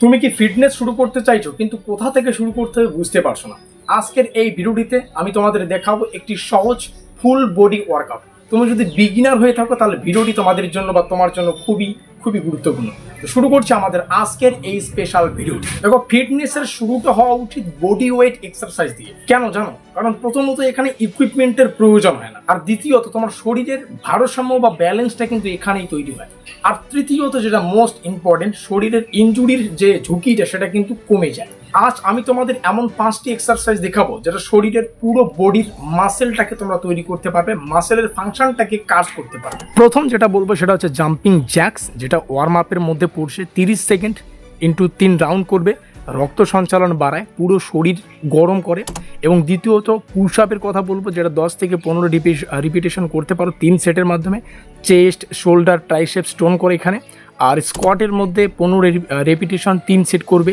তুমি কি ফিটনেস শুরু করতে চাইছো? কিন্তু কোথা থেকে শুরু করতে হবে বুঝতে পারছ না। আজকের এই ভিডিওটিতে আমি তোমাদের দেখাবো একটি সহজ ফুল বডি ওয়ার্কআউট তুমি যদি বিগিনার হয়ে থাকো, তাহলে ভিডিওটি তোমাদের জন্য বা তোমার জন্য খুবই খুবই গুরুত্বপূর্ণ। শুরু করছি আমাদের আজকের এই স্পেশাল ভিডিওটি দেখো ফিটনেসের শুরুটা হওয়া উচিত বডি ওয়েট এক্সারসাইজ দিয়ে। কেন জানো? কারণ প্রথমত এখানে ইকুইপমেন্টের প্রয়োজন হয় না। আর দ্বিতীয়ত, তোমার শরীরের ভারসাম্য বা ব্যালেন্সটা কিন্তু এখানেই তৈরি হয়। আর তৃতীয়ত, যেটা মোস্ট ইম্পর্টেন্ট শরীরের ইনজুরির যে ঝুঁকিটা, সেটা কিন্তু কমে যায়। আজ আমি তোমাদের এমন পাঁচটি এক্সারসাইজ দেখাবো, যেটা শরীরের পুরো বডির মাসেলটাকে তোমরা তৈরি করতে পারবে মাসেলের ফাংশনটাকে কাজ করতে পারবে। প্রথম যেটা বলব, সেটা হচ্ছে জাম্পিং জ্যাক্স যেটা ওয়ার্ম আপের মধ্যে পড়ছে, তিরিশ সেকেন্ড ইন্টু তিন রাউন্ড করবে। রক্ত সঞ্চালন বাড়ায়, পুরো শরীর গরম করে। এবং দ্বিতীয়ত পুশ আপের কথা বলব, যেটা দশ থেকে পনেরো রিপিটেশন করতে পারো তিন সেটের মাধ্যমে। চেস্ট শোল্ডার ট্রাইসেপ স্টোন করে এখানে। আর স্কোয়াটের মধ্যে পনেরো রেপিটেশন তিন সেট করবে।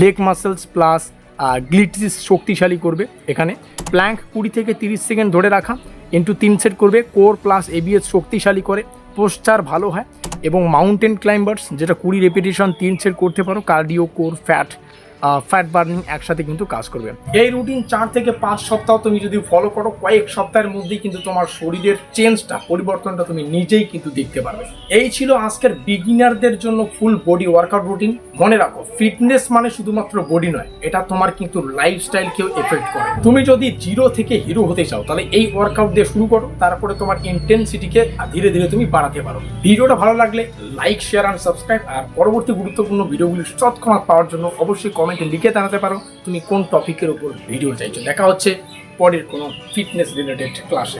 লেগ মাসেলস প্লাস আর গ্লিটিস শক্তিশালী করবে এখানে। প্ল্যাঙ্ক কুড়ি থেকে তিরিশ সেকেন্ড ধরে রাখা ইন্টু তিন সেট করবে। কোর প্লাস এবিএস শক্তিশালী করে। পোস্টার ভালো হয়। এবং মাউন্টেন ক্লাইম্বার্স যেটা কুড়ি রেপিটেশন তিন সেট করতে পারো cardio core fat fat burning একসাথে কিন্তু কাজ করবে। এই রুটিন চার থেকে পাঁচ সপ্তাহ তুমি যদি ফলো করো, কয়েক সপ্তাহের মধ্যেই কিন্তু তোমার শরীরের চেঞ্জটা পরিবর্তনটা তুমি নিজেই কিন্তু দেখতে পারবে। এই ছিল আজকের বিগিনারদের জন্য ফুল বডি ওয়ার্কআউট রুটিন মনে রাখো ফিটনেস মানে শুধুমাত্র বডি নয়, এটা তোমার কিন্তু লাইফস্টাইলকেও এফেক্ট করে। তুমি যদি জিরো থেকে হিরো হতে চাও, তাহলে এই ওয়ার্কআউট দিয়ে শুরু করো, তারপরে তোমার ইন্টেন্সিটিকে ধীরে ধীরে তুমি বাড়াতে পারো। ভিডিওটা ভালো লাগলে লাইক শেয়ার অ্যান্ড সাবস্ক্রাইব আর পরবর্তী গুরুত্বপূর্ণ ভিডিওগুলি তৎক্ষণাৎ পাওয়ার জন্য অবশ্যই কমেন্টে লিখে জানাতে পারো তুমি কোন টপিকের উপর ভিডিও চাইছো। দেখা হচ্ছে পরের কোনো ফিটনেস রিলেটেড ক্লাসে